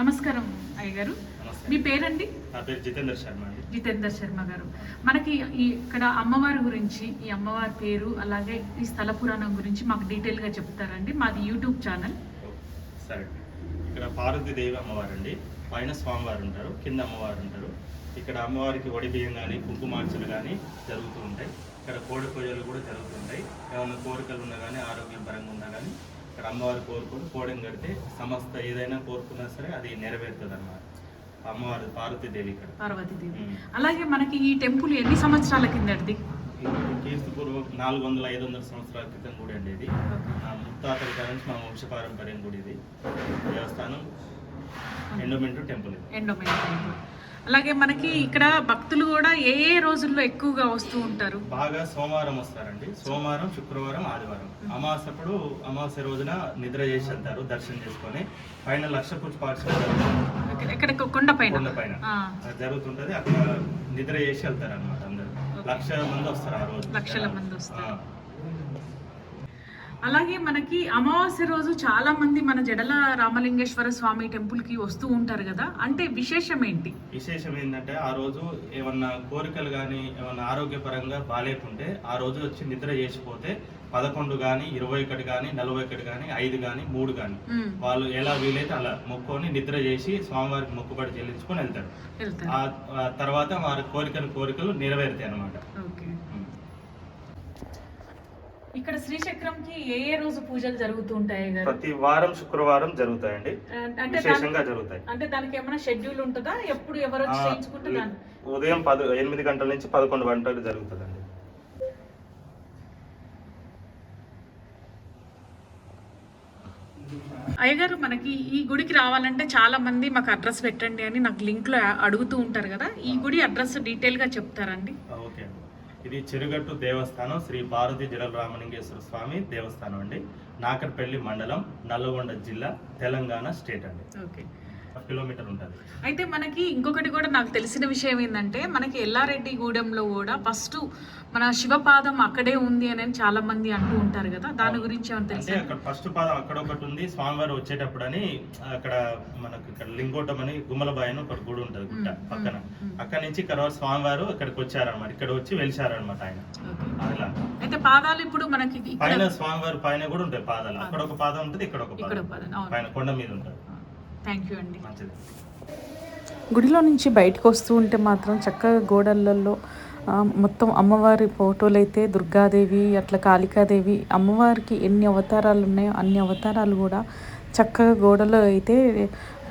నమస్కారం అయ్య గారు మీ పేరండి? నా పేరు జితేందర్ శర్మ అండి. జితేందర్ శర్మ గారు. మనకి ఈ ఇక్కడ అమ్మవారి గురించి ఈ అమ్మవారి పేరు అలాగే ఈ స్థల పురాణం గురించి మాకు డీటెయిల్గా చెప్తారండి. మాది యూట్యూబ్ ఛానల్. సరే. ఇక్కడ పార్వతీదేవి అమ్మవారు అండి పైన స్వామివారు ఉంటారు కింద అమ్మవారు ఉంటారు. ఇక్కడ అమ్మవారికి వడి బియ్యం కానీ కుంకుమార్చలు కానీ జరుగుతూ ఉంటాయి. ఇక్కడ కోడి పూజలు కూడా జరుగుతుంటాయి ఏమైనా కోరికలు ఉన్నా కానీ ఆరోగ్యం పరంగా ఉన్నా కానీ ఇక్కడ అమ్మవారు కోరుకొని కోడిని కడితే సమస్త ఏదైనా కోరుకున్నా సరే అది నెరవేరుతుంది అన్నమాట అమ్మవారు పార్వతీదేవి ఇక్కడ. పార్వతీదేవి. అలాగే మనకి ఈ టెంపుల్ ఎన్ని సంవత్సరాల కిందటిది? క్రీస్తుపూర్వం నాలుగు వందల ఐదు వందల సంవత్సరాల క్రితం గుడి అండి ఇది. ముత్తాతల కాడ నుంచి మా వంశపారంపర్యం గుడి ఇది. దేవస్థానం ఎండోమెంట్ టెంపుల్ ఎండోమెంట్ టెంపుల్. అలాగే మనకి ఇక్కడ భక్తులు కూడా ఏ ఏ రోజుల్లో ఎక్కువగా వస్తూ ఉంటారు? బాగా సోమవారం వస్తారండి. సోమవారం శుక్రవారం ఆదివారం. అమావాస్యప్పుడు అమావాస్య రోజున నిద్ర చేసి వెళ్తారు దర్శనం చేసుకొని. పైన లక్ష జరుగుతుంది. ఇక్కడ కొండ పైన? కొండ పైన. జరుగుతుంటది. అక్కడ నిద్ర చేసి వెళ్తారు అనమాట అందరు లక్ష మంది వస్తారు ఆ రోజు. లక్షల మంది వస్తారు. అలాగే మనకి అమావాస్య రోజు చాలా మంది మన జడల రామలింగేశ్వర స్వామి టెంపుల్కి వస్తూ ఉంటారు కదా. అంటే విశేషం ఏంటి? విశేషం ఏంటంటే ఆ రోజు ఏమన్నా కోరికలు కానీ ఏమన్నా ఆరోగ్యపరంగా బాగాలేకుంటే ఆ రోజు వచ్చి నిద్ర చేసిపోతే పదకొండు కానీ ఇరవై ఒకటి కానీ నలభై ఒకటి కానీ ఐదు కానీ మూడు కానీ వాళ్ళు ఎలా వీలైతే అలా మొక్కుకొని నిద్ర చేసి స్వామివారికి మొక్కుబడి చెల్లించుకొని వెళ్తారు. ఆ తర్వాత వారి కోరికలు కోరికలు నెరవేరుతాయి అన్నమాట ఓకే ఇక్కడ శ్రీచక్రంకి ఏ ఏ రోజు పూజలు జరుగుతూ ఉంటాయి గారు? ప్రతి వారం శుక్రవారం జరుగుతాయండి. అంటే విశేషంగా జరుగుతాయి. అంటే దానికి ఏమైనా షెడ్యూల్ ఉంటుందా? ఎప్పుడు ఎవరు వచ్చి చేయించుకుంటే ఉదయం పది ఎనిమిది గంటల నుంచి పదకొండు గంటలు జరుగుతుందండి. అయ్యగారు మనకి ఈ గుడికి రావాలంటే చాలా మంది మాకు అడ్రస్ పెట్టండి అని నాకు లింక్లో అడుగుతూ ఉంటారు కదా. ఈ గుడి అడ్రస్ డీటెయిల్గా చెప్తారండి ఓకే ఇది చెరుగట్టు దేవస్థానం శ్రీ పార్వతీ జలరామలింగేశ్వర స్వామి దేవస్థానం అండి. నాకర్పల్లి మండలం నల్లగొండ జిల్లా తెలంగాణ స్టేట్ అండి. ఓకే. కిలోమీటర్ ఉంటుంది. అయితే మనకి ఇంకొకటి కూడా నాకు తెలిసిన విషయం ఏంటంటే మనకి ఎల్లారెడ్డి గూడెంలో కూడా ఫస్ట్ మన శివపాదం అక్కడే ఉంది అని చాలా మంది అంటూ ఉంటారు కదా దాని గురించి ఏమైనా తెలుసా? అక్కడ ఫస్ట్ పాదం అక్కడ ఒకటి ఉంది స్వామివారు వచ్చేటప్పుడు అని అక్కడ మనకు ఇక్కడ లింగోటం అని గుమ్మలబాయి అని ఒక గుడి ఉంటుంది గుట్ట పక్కన. అక్కడ నుంచి ఇక్కడ స్వామివారు ఇక్కడికి వచ్చారనమాట ఇక్కడ వచ్చి వెలిచారనమాట ఆయన. అలా అయితే పాదాలు ఇప్పుడు మనకి పైన స్వామివారి పైన కూడా ఉంటాయి పాదాలు. అక్కడ ఒక పాదం ఉంటుంది ఇక్కడ ఒక పాదం. పైన కొండ మీద ఉంటుంది. థ్యాంక్ యూ అండి. గుడిలో నుంచి బయటకు వస్తూ ఉంటే మాత్రం చక్కగా గోడలలో మొత్తం అమ్మవారి ఫోటోలు అయితే దుర్గాదేవి అట్లా కాళికాదేవి అమ్మవారికి ఎన్ని అవతారాలు ఉన్నాయో అన్ని అవతారాలు కూడా చక్కగా గోడలో అయితే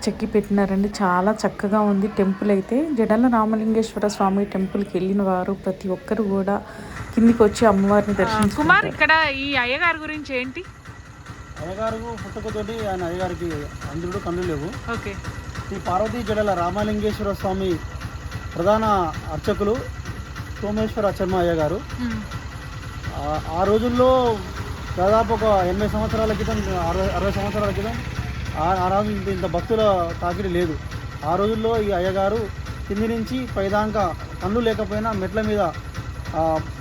చెక్కి పెట్టినారండి. చాలా చక్కగా ఉంది. టెంపుల్ అయితే జడల రామలింగేశ్వర స్వామి టెంపుల్కి వెళ్ళిన వారు ప్రతి ఒక్కరు కూడా కిందికి వచ్చి అమ్మవారిని కుమార్ దర్శించుకుంటారు. ఇక్కడ ఈ అయ్యగారి గురించి ఏంటి? అయ్యగారు పుట్టుకతోటి ఆయన అయ్యగారికి అందుడు కన్ను లేవు. ఓకే. ఈ పార్వతీ జడల రామలింగేశ్వర స్వామి ప్రధాన అర్చకులు సోమేశ్వర అచ్చమ్మ అయ్యగారు. ఆ- ఆ రోజుల్లో దాదాపు ఒక ఎనభై సంవత్సరాల క్రితం అరవై అరవై సంవత్సరాల క్రితం ఆ- రోజు ఇంత భక్తుల తాకిడి లేదు. ఆ రోజుల్లో ఈ అయ్యగారు కింది నుంచి పైదాకా కళ్ళు లేకపోయినా మెట్ల మీద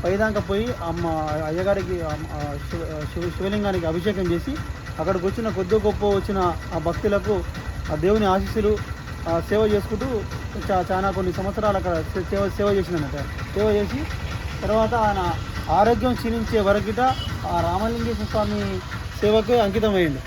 పైదాకా పోయి అమ్మ అయ్యగారికి శివ- శివలింగానికి అభిషేకం చేసి అక్కడికి వచ్చిన కొద్ది గొప్ప వచ్చిన ఆ భక్తులకు ఆ దేవుని ఆశీస్సులు సేవ చేసుకుంటూ చా- చాలా కొన్ని సంవత్సరాలు అక్కడ సే- సేవ సేవ చేసినట్ట సేవ చేసి తర్వాత ఆయన ఆరోగ్యం క్షీణించే వరకిట ఆ రామలింగేశ్వర స్వామి సేవకు అంకితమైంది.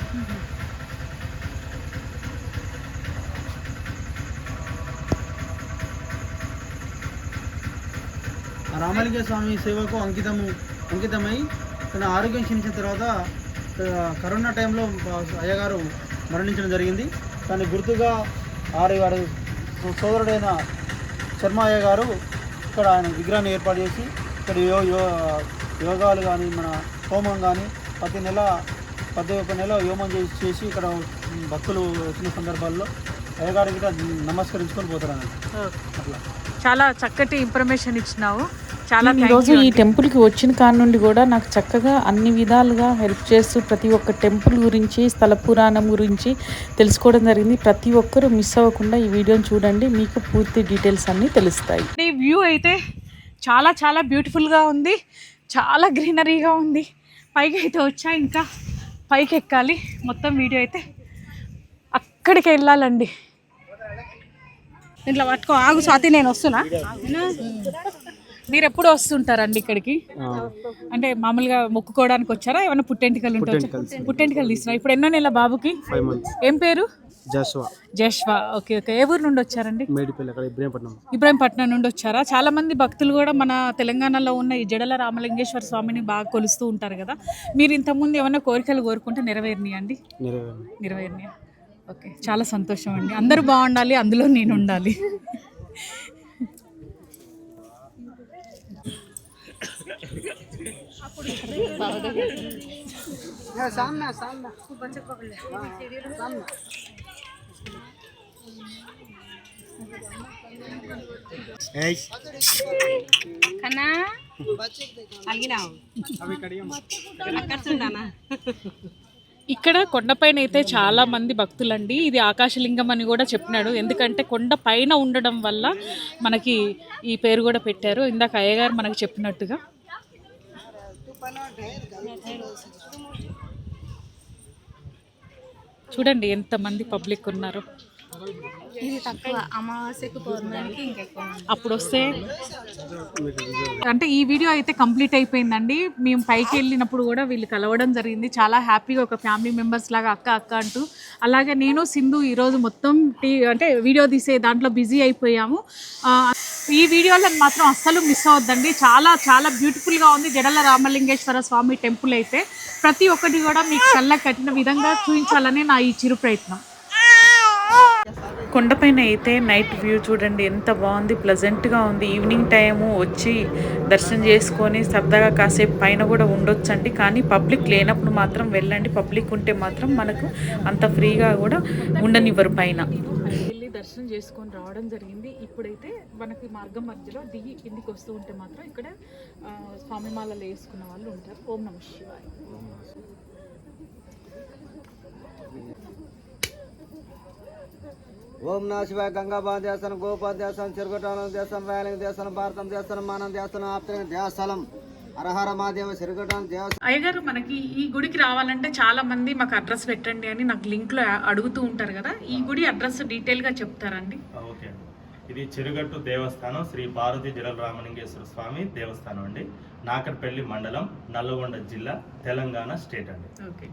రామలింగ స్వామి సేవకు అంకితము అంకితమై తన ఆరోగ్యం క్షీణించిన తర్వాత కరోనా టైంలో అయ్యగారు మరణించడం జరిగింది. దాని గుర్తుగా ఆరు వారి సోదరుడైన శర్మ అయ్య గారు ఇక్కడ ఆయన విగ్రహాన్ని ఏర్పాటు చేసి ఇక్కడ యో యో యోగాలు కానీ మన హోమం కానీ ప్రతి నెల ప్రతి ఒక్క నెల హోమం చేసి చేసి ఇక్కడ భక్తులు వచ్చిన సందర్భాల్లో అయ్యగారికి కూడా నమస్కరించుకొని పోతారు అట్లా చాలా చక్కటి ఇన్ఫర్మేషన్ ఇచ్చినావు. చాలా ఈరోజు you ఈ. టెంపుల్కి వచ్చిన కాడ నుండి కూడా నాకు చక్కగా అన్ని విధాలుగా హెల్ప్ చేస్తూ ప్రతి ఒక్క టెంపుల్ గురించి స్థల పురాణం గురించి తెలుసుకోవడం జరిగింది. ప్రతి ఒక్కరూ మిస్ అవ్వకుండా ఈ వీడియోని చూడండి. మీకు పూర్తి డీటెయిల్స్ అన్నీ తెలుస్తాయి. ఈ వ్యూ అయితే చాలా చాలా బ్యూటిఫుల్గా ఉంది. చాలా గ్రీనరీగా ఉంది. పైకి అయితే వచ్చా ఇంకా? పైకి ఎక్కాలి. మొత్తం వీడియో అయితే అక్కడికి వెళ్ళాలండి. ఇట్లా పట్టుకో. ఆగు స్వాతి నేను వస్తున్నా. మీరు ఎప్పుడు వస్తుంటారండి ఇక్కడికి? అంటే మామూలుగా మొక్కుకోవడానికి వచ్చారా? ఏమైనా పుట్టెంటికలు ఉంటే వచ్చారా? పుట్టెంటికలు. తీసినా ఇప్పుడు ఎన్నో నెలల బాబుకి? ఏం పేరు? జాస్వా జష్వా ఓకే ఓకే. ఏ ఊరు నుండి వచ్చారండి? ఇబ్రహీంపట్నం. ఇబ్రాహీంపట్నం నుండి వచ్చారా? చాలా మంది భక్తులు కూడా మన తెలంగాణలో ఉన్న ఈ జడల రామలింగేశ్వర స్వామిని బాగా కొలుస్తూ ఉంటారు కదా. మీరు ఇంతకుముందు ఏమైనా కోరికలు కోరుకుంటే నెరవేరినాయి అండి? నెరవేరినాయా? ఓకే చాలా సంతోషం అండి. అందరూ బాగుండాలి అందులో నేను ఉండాలి. ఇక్కడ కొండపైన అయితే చాలా మంది భక్తులండి. ఇది ఆకాశలింగం అని కూడా చెప్పినాడు. ఎందుకంటే కొండ పైన ఉండడం వల్ల మనకి ఈ పేరు కూడా పెట్టారు. ఇందాక అయ్యగారు మనకి చెప్పినట్టుగా. చూడండి ఎంతమంది పబ్లిక్ ఉన్నారు. ఇది తక్కువ. అమావాస్యకు పౌర్ణమికి ఇంకెక్కువ అప్పుడు వస్తే అంటే ఈ వీడియో అయితే కంప్లీట్ అయిపోయిందండి. మేము పైకి వెళ్ళినప్పుడు కూడా వీళ్ళు కలవడం జరిగింది. చాలా హ్యాపీగా ఒక ఫ్యామిలీ మెంబర్స్ లాగా అక్క అక్క అంటూ. అలాగే నేను సింధు ఈరోజు మొత్తం టీ అంటే వీడియో తీసే దాంట్లో బిజీ అయిపోయాము. ఈ వీడియోలను మాత్రం అస్సలు మిస్ అవ్వద్దండి. చాలా చాలా బ్యూటిఫుల్గా ఉంది. జడల రామలింగేశ్వర స్వామి టెంపుల్ అయితే. ప్రతి ఒక్కటి కూడా మీకు కళ్ళకి కట్టిన విధంగా చూపించాలని నా ఈ చిరు ప్రయత్నం కొండపైన అయితే నైట్ వ్యూ చూడండి. ఎంత బాగుంది ప్లజెంట్గా ఉంది. ఈవినింగ్ టైము వచ్చి దర్శనం చేసుకొని సరదాగా కాసేపు పైన కూడా ఉండొచ్చండి. కానీ పబ్లిక్ లేనప్పుడు మాత్రం వెళ్ళండి. పబ్లిక్ ఉంటే మాత్రం మనకు అంత ఫ్రీగా కూడా ఉండనివ్వరు పైన. దర్శనం చేసుకొని రావడం జరిగింది. ఇప్పుడైతే మనకి మార్గం మధ్యలో దిగి కిందికి వస్తూ ఉంటే మాత్రం ఇక్కడ స్వామి మాలలు వేసుకున్న వాళ్ళు ఉంటారు. ఓం నమ శివాయ. ఓం నాశివాయ గంగాబా దేవస్థానం గోపా దేవస్థానం చిరుగొట్టాలం దేశం రాయలింగ దేవస్థానం భారతం దేశం మానం దేశం ఆప్తలింగ దేవస్థలం. అయ్యగారు మనకి ఈ గుడికి రావాలంటే చాలా మంది మాకు అడ్రస్ పెట్టండి అని నాకు లింక్లో అడుగుతూ ఉంటారు కదా. ఈ గుడి అడ్రస్ డీటెయిల్గా చెప్తారండి. ఆ, ఓకే అండి. ఇది చెరుగట్టు దేవస్థానం శ్రీ పార్వతి జడల రామలింగేశ్వర స్వామి దేవస్థానం అండి. నాకర్పల్లి మండలం నల్లగొండ జిల్లా తెలంగాణ స్టేట్ అండి. ఓకే.